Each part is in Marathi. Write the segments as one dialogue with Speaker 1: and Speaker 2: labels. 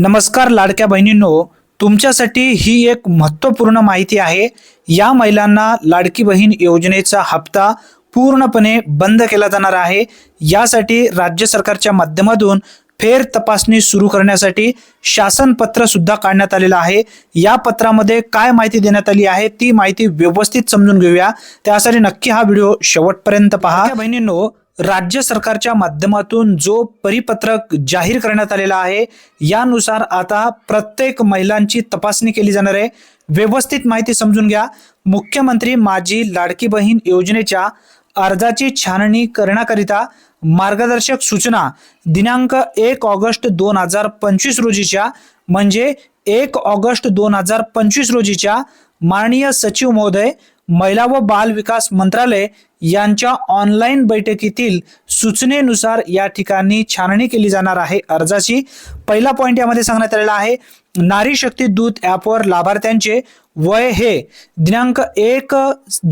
Speaker 1: नमस्कार लाडक्या बहिणींनो तुमच्यासाठी ही एक महत्त्वपूर्ण माहिती आहे. या महिलांना लाडकी बहीण योजनेचा हप्ता पूर्णपणे बंद केला जाणार आहे. यासाठी राज्य सरकारच्या माध्यमातून फेर तपासणी सुरू करण्यासाठी शासन पत्र सुद्धा काढण्यात आलेलं आहे. या पत्रामध्ये काय माहिती देण्यात आली आहे ती माहिती व्यवस्थित समजून घेऊया. त्यासाठी नक्की हा व्हिडिओ शेवटपर्यंत पहा. बहिणींनो राज्य सरकारच्या माध्यमातून जो परिपत्रक जाहीर करण्यात आलेला आहे यानुसार आता प्रत्येक महिलांची तपासणी केली जाणार आहे. व्यवस्थित माहिती समजून घ्या. मुख्यमंत्री माझी लाडकी बहीण योजनेच्या अर्जाची छाननी करण्याकरिता मार्गदर्शक सूचना दिनांक एक ऑगस्ट दोन हजार पंचवीस रोजीच्या म्हणजे एक ऑगस्ट दोन हजार पंचवीस रोजीच्या माननीय सचिव महोदय महिला व बाल विकास मंत्रालय यांच्या ऑनलाईन बैठकीतील सूचनेनुसार या ठिकाणी छाननी केली जाणार आहे. अर्जाची पहिला पॉईंट यामध्ये सांगण्यात आलेला आहे. नारी शक्ती दूत ॲपवर लाभार्थ्यांचे वय हे दिनांक एक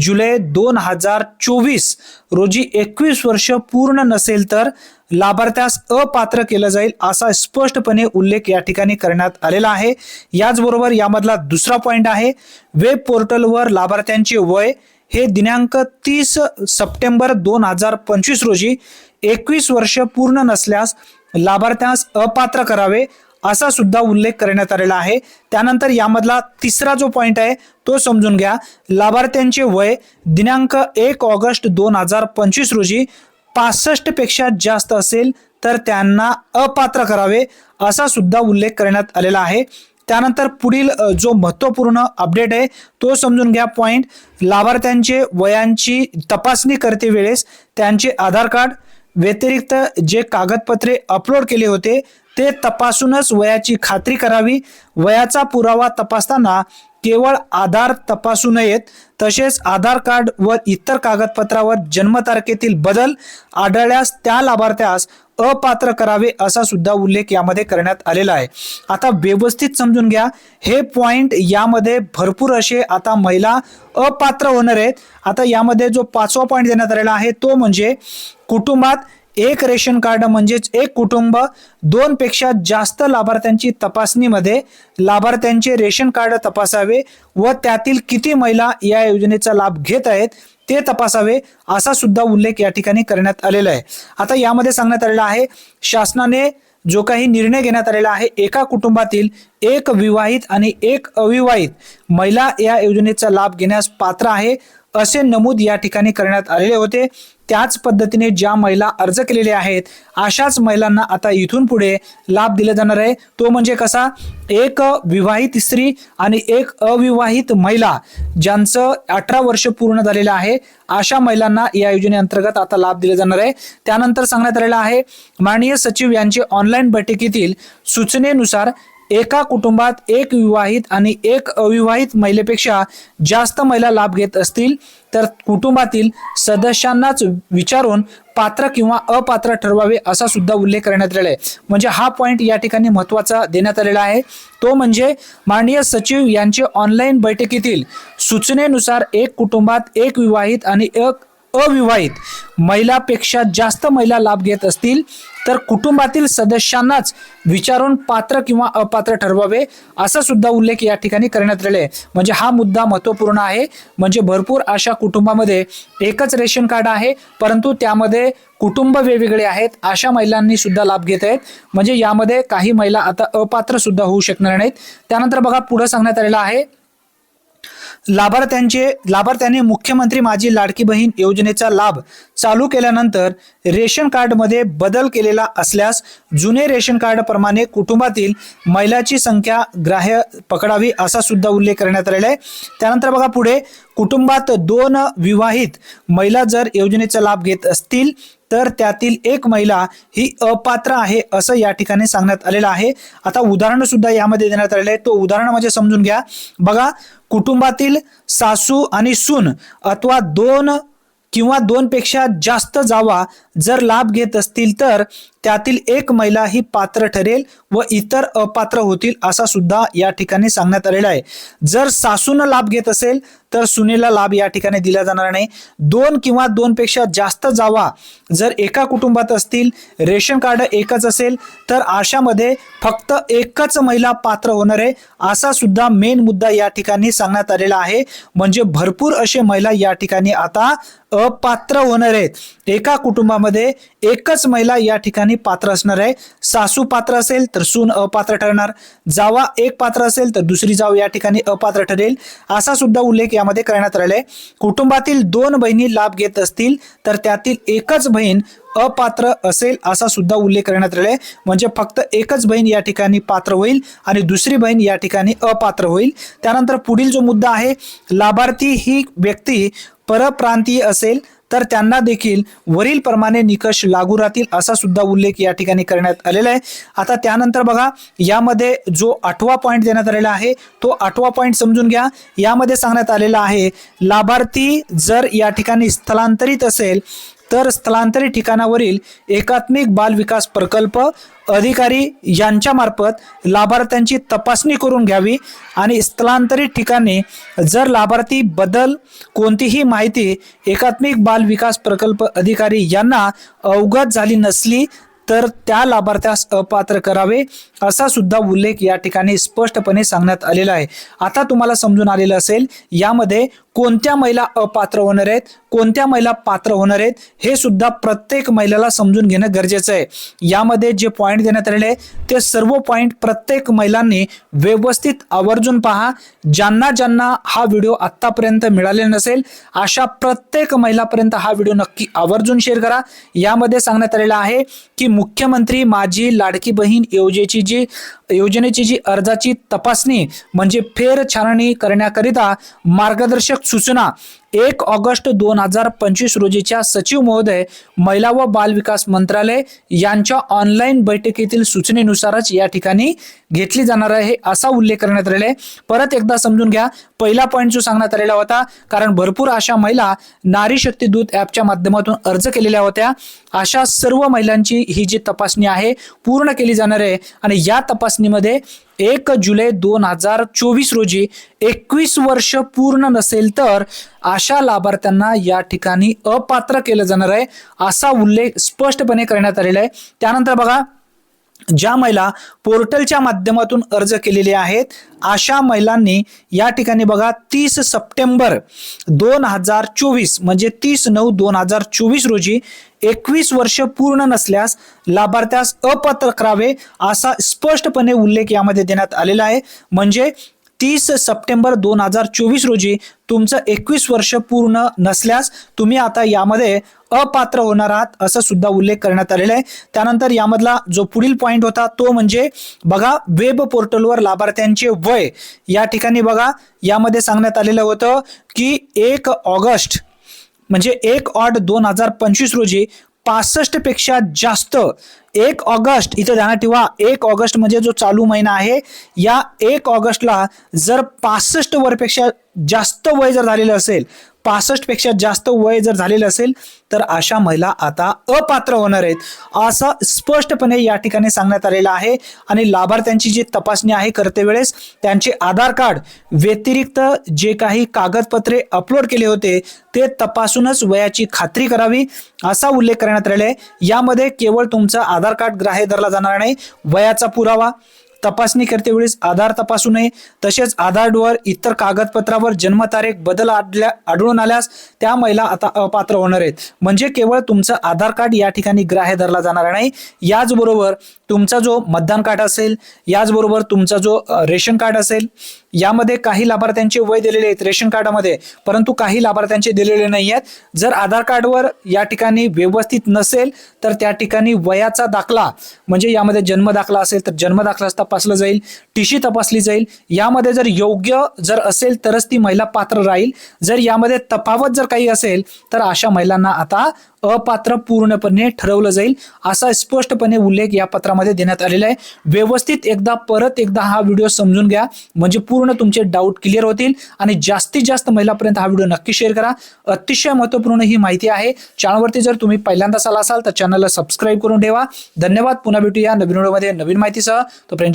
Speaker 1: जुलै दोन हजार चोवीस रोजी एकवीस वर्ष पूर्ण नसेल तर लाभार्थ्यास अपात्र केलं जाईल असा स्पष्टपणे उल्लेख या ठिकाणी करण्यात आलेला आहे. याचबरोबर यामधला दुसरा पॉईंट आहे. वेब पोर्टलवर लाभार्थ्यांचे वय हे दिनांक तीस सप्टेंबर दोन हजार पंचवीस रोजी एकवीस वर्ष पूर्ण नसल्यास लाभार्थ्यास अपात्र करावे असा सुद्धा उल्लेख करण्यात आलेला आहे. त्यानंतर यामधला तिसरा जो पॉईंट आहे तो समजून घ्या. लाभार्थ्यांचे वय दिनांक एक ऑगस्ट दोन हजार पंचवीस रोजी पासष्टपेक्षा जास्त असेल तर त्यांना अपात्र करावे असा सुद्धा उल्लेख करण्यात आलेला आहे. त्यानंतर पुढील जो महत्त्वपूर्ण अपडेट आहे तो समजून घ्या पॉईंट लाभार्थ्यांचे वयांची तपासणी करते वेळेस त्यांचे आधार कार्ड व्यतिरिक्त जे कागदपत्रे अपलोड केले होते ते तपासूनच वयाची खात्री करावी. वयाचा पुरावा तपासताना केवळ आधार तपासू नयेत तसेच आधार कार्ड व इतर कागदपत्रावर जन्मतारखेतील बदल आढळल्यास त्या लाभार्थ्यास अपात्र करावे असा सुद्धा उल्लेख यामध्ये करण्यात आलेला आहे. आता व्यवस्थित समजून घ्या. हे पॉइंट यामध्ये भरपूर असे आता महिला अपात्र होणार आहेत. आता यामध्ये जो पाचवा पॉईंट देण्यात आलेला आहे तो म्हणजे कुटुंबात एक रेशन कार्ड म्हणजेच एक कुटुंब दोन पेक्षा जास्त लाभार्थ्यांची तपासणीमध्ये लाभार्थ्यांचे रेशन कार्ड तपासावे व त्यातील किती महिला या योजनेचा लाभ घेत आहेत ते तपासावे असा सुद्धा उल्लेख या ठिकाणी करण्यात आलेला आहे. आता यामध्ये सांगण्यात आलेला आहे शासनाने जो काही निर्णय घेण्यात आलेला आहे एका कुटुंबातील एक विवाहित आणि एक अविवाहित महिला या योजनेचा लाभ घेण्यास पात्र आहे. असे नमूद या ठिकाणी करण्यात आलेले होते. त्याच पद्धतीने ज्या महिला अर्ज केलेले आहेत अशाच महिलांना आता इथून पुढे लाभ दिला जाणार आहे. तो म्हणजे कसा? एक विवाहित स्त्री आणि एक अविवाहित महिला ज्यांचं अठरा वर्ष पूर्ण झालेलं आहे अशा महिलांना या योजनेअंतर्गत आता लाभ दिला जाणार आहे. त्यानंतर सांगण्यात आलेलं आहे माननीय सचिव यांचे ऑनलाईन बैठकीतील सूचनेनुसार एका कुटुंबात एक विवाहित आणि एक अविवाहित महिलेपेक्षा जास्त महिला लाभ घेत असतील तर कुटुंबातील सदस्यांनाच विचारून पात्र किंवा अपात्र ठरवावे असा सुद्धा उल्लेख करण्यात आलेला आहे. म्हणजे हा पॉईंट या ठिकाणी महत्त्वाचा देण्यात आलेला आहे. तो म्हणजे माननीय सचिव यांचे ऑनलाईन बैठकीतील सूचनेनुसार एक कुटुंबात एक विवाहित आणि एक अविवाहित. महिलापेक्षा जास्त महिला लाभ घेत असतील तर कुटुंबातील सदस्यांनाच विचारून पात्र किंवा अपात्र ठरवावे असा सुद्धा उल्लेख या ठिकाणी करण्यात आलेला आहे. म्हणजे हा मुद्दा महत्त्वपूर्ण आहे. म्हणजे भरपूर अशा कुटुंबामध्ये एकच रेशन कार्ड आहे परंतु त्यामध्ये कुटुंब वेगवेगळे आहेत अशा महिलांनी सुद्धा लाभ घेत आहेत. म्हणजे यामध्ये काही महिला आता अपात्र सुद्धा होऊ शकणार नाहीत. त्यानंतर बघा पुढे सांगण्यात आलेलं आहे लाभार्थ्यांचे लाभार्थ्यांनी मुख्यमंत्री माझी लाडकी बहीण योजनेचा लाभ चालू केल्यानंतर रेशन कार्डमध्ये बदल केलेला असल्यास जुने रेशन कार्डप्रमाणे कुटुंबातील महिलाची संख्या ग्राह्य पकडावी असा सुद्धा उल्लेख करण्यात आलेला आहे. त्यानंतर बघा पुढे कुटुंबात दोन विवाहित महिला जर योजनेचा लाभ घेत असतील तर त्यातील एक महिला ही अपात्र आहे असं या ठिकाणी सांगण्यात आलेलं आहे. आता उदाहरण सुद्धा यामध्ये देण्यात आलेलं आहे तो उदाहरण म्हणजे समजून घ्या. बघा कुटुंबातील सासू आणि सून अथवा दोन किंवा दोनपेक्षा जास्त जावा जर लाभ घेत असतील तर त्यातील एक महिला ही पात्र ठरेल व इतर अपात्र होतील असा सुद्धा या ठिकाणी सांगण्यात आलेला आहे. जर सासून लाभ घेत असेल तर सुनेला लाभ या ठिकाणी दिला जाणार नाही. दोन किंवा दोनपेक्षा जास्त जावा जर एका कुटुंबात असतील रेशन कार्ड एकच असेल तर अशामध्ये फक्त एकच महिला पात्र होणार आहे असा सुद्धा मेन मुद्दा या ठिकाणी सांगण्यात आलेला आहे. म्हणजे भरपूर असे महिला या ठिकाणी आता अपात्र होणार आहेत. एका कुटुंबामध्ये एकच महिला या ठिकाणी पात्र असणार आहे. सासू पात्र असेल तर सून अपात्र ठरणार. जावा एक पात्र असेल तर दुसरी जाव या ठिकाणी अपात्र ठरेल. असा सुद्धा उल्लेख यामध्ये करण्यात आलेला आहे. कुटुंबातील दोन बहिणी लाभ घेत असतील तर त्यातील एकच बहीण अपात्र असेल असा सुद्धा उल्लेख करण्यात आलेला आहे. म्हणजे फक्त एकच बहीण या ठिकाणी पात्र होईल आणि दुसरी बहीण या ठिकाणी अपात्र होईल. त्यानंतर पुढील जो मुद्दा आहे लाभार्थी ही व्यक्ती परप्रांतीय असेल तर त्यांना देखील वरील प्रमाणे निकष लागू राहतील असा सुद्धा उल्लेख या ठिकाणी करण्यात आलेला आहे. आता त्यानंतर बघा यामध्ये जो आठवा पॉईंट देण्यात आलेला आहे तो आठवा पॉईंट समजून घ्या. यामध्ये सांगण्यात आलेला आहे लाभार्थी जर या ठिकाणी स्थलांतरित असेल तर स्थलांतरित ठिकाणावरील एकात्मिक बाल विकास प्रकल्प अधिकारी यांच्या मार्फत लाभार्थ्यांची तपासणी करून घ्यावी आणि स्थलांतरित ठिकाणी जर लाभार्थी बदल कोणतीही माहिती एकात्मिक बाल विकास प्रकल्प अधिकारी यांना अवगत झाली नसली तर त्या लाभार्थ्यास अपात्र करावे असा सुद्धा उल्लेख या ठिकाणी स्पष्टपणे सांगण्यात आलेला आहे. आता तुम्हाला समजून आलेलं असेल यामध्ये कोणत्या महिला अपात्र होणार आहेत कोणत्या महिला पात्र होणार आहेत हे सुद्धा प्रत्येक महिलेला समजून घेणं गरजेचं आहे. यामध्ये जे पॉईंट देण्यात आलेले आहे ते सर्व पॉईंट प्रत्येक महिलांनी व्यवस्थित आवर्जून पहा. ज्यांना ज्यांना हा व्हिडिओ आत्तापर्यंत मिळालेला नसेल अशा प्रत्येक महिलापर्यंत हा व्हिडिओ नक्की आवर्जून शेअर करा. यामध्ये सांगण्यात आलेलं आहे की मुख्यमंत्री माझी लाडकी बहीण योजनेची जी योजनेची जी अर्जाची तपासणी म्हणजे फेर छाननी करण्याकरिता मार्गदर्शक सूचना एक ऑगस्ट दोन हजार पंचवीस रोजीच्या सचिव महोदय महिला व बाल विकास मंत्रालय यांच्या ऑनलाईन बैठकीतील सूचनेनुसारच या ठिकाणी घेतली जाणार आहे असा उल्लेख करण्यात आलेला आहे. परत एकदा समजून घ्या पहिला पॉईंट जो सांगण्यात आलेला होता कारण भरपूर अशा महिला नारी शक्ती दूत ॲपच्या माध्यमातून अर्ज केलेल्या होत्या. अशा सर्व महिलांची ही जी तपासणी आहे पूर्ण केली जाणार आहे आणि या तपासणीमध्ये एक जुलै दोन हजार चोवीस रोजी एकवीस वर्ष पूर्ण नसेल तर अशा लाभार्थ्यांना या ठिकाणी अपात्र केलं जाणार आहे असा उल्लेख स्पष्टपणे करण्यात आलेला आहे. त्यानंतर बघा ज्या महिला पोर्टलच्या माध्यमातून अर्ज केलेले आहेत अशा महिलांनी या ठिकाणी बघा तीस सप्टेंबर दोन हजार चोवीस म्हणजे तीस नऊ दोन हजार चोवीस रोजी एकवीस वर्ष पूर्ण नसल्यास लाभार्थ्यास अपात्र करावे असा स्पष्टपणे उल्लेख यामध्ये देण्यात आलेला आहे. म्हणजे तीस सप्टेंबर दोन हजार चोवीस रोजी तुमचं एकवीस वर्ष पूर्ण नसल्यास तुम्ही आता यामध्ये अपात्र होणार आहात असं सुद्धा उल्लेख करण्यात आलेला आहे. त्यानंतर यामधला जो पुढील पॉईंट होता तो म्हणजे बघा वेब पोर्टलवर लाभार्थ्यांचे वय. या ठिकाणी बघा यामध्ये सांगण्यात आलेलं होतं की एक ऑगस्ट म्हणजे एक ऑट दोन हजार पंचवीस रोजी पासष्टपेक्षा जास्त एक ऑगस्ट इथं ध्यानात ठेवा एक ऑगस्ट म्हणजे जो चालू महिना आहे या एक ऑगस्टला जर पासष्ट वरपेक्षा जास्त वय जर झालेलं असेल पासष्टपेक्षा जास्त वय जर झालेलं असेल तर अशा महिला आता अपात्र होणार आहेत. असं स्पष्टपणे या ठिकाणी सांगण्यात आलेलं आहे आणि लाभार्थ्यांची जी तपासणी आहे करते वेळेस त्यांचे आधार कार्ड व्यतिरिक्त जे काही कागदपत्रे अपलोड केले होते ते तपासूनच वयाची खात्री करावी असा उल्लेख करण्यात आलेला आहे. यामध्ये केवळ तुमचं आधार कार्ड ग्राह्य धरला जाणार नाही वयाचा पुरावा तपासणी करते वेळेस आधार तपासू नये. तसेच आधारवर इतर कागदपत्रावर जन्मतारीख बदल आढळून आल्यास त्या महिला आता अपात्र होणार आहेत. म्हणजे केवळ तुमचं आधार कार्ड या ठिकाणी ग्राह्य धरला जाणार नाही. याचबरोबर तुमचा जो मतदान कार्ड असेल याचबरोबर तुमचा जो रेशन कार्ड असेल यामध्ये काही लाभार्थ्यांचे वय दिलेले आहेत रेशन कार्डामध्ये. परंतु काही लाभार्थ्यांचे दिलेले नाही आहेत. जर आधार कार्डवर या ठिकाणी व्यवस्थित नसेल तर त्या ठिकाणी वयाचा दाखला म्हणजे यामध्ये जन्म दाखला असेल तर जन्म दाखला असता तपासलं जाईल टीशी तपासली जाईल. यामध्ये जर योग्य जर असेल तरच ती महिला पात्र राहील. जर यामध्ये तफावत जर काही असेल तर अशा महिलांना आता अपात्र पूर्णपणे ठरवलं जाईल. असा स्पष्टपणे उल्लेख या पत्रामध्ये देण्यात आलेला आहे. व्यवस्थित एकदा परत एकदा हा व्हिडिओ समजून घ्या. म्हणजे पूर्ण तुमचे डाऊट क्लिअर होतील आणि जास्तीत जास्त महिलापर्यंत हा व्हिडिओ नक्की शेअर करा. अतिशय महत्त्वपूर्ण ही माहिती आहे. चॅनलवरती जर तुम्ही पहिल्यांदाच आला असाल तर चॅनलला सबस्क्राईब करून ठेवा. धन्यवाद. पुन्हा भेटूया नवीन व्हिडिओमध्ये नवीन माहितीसह. तोपर्यंत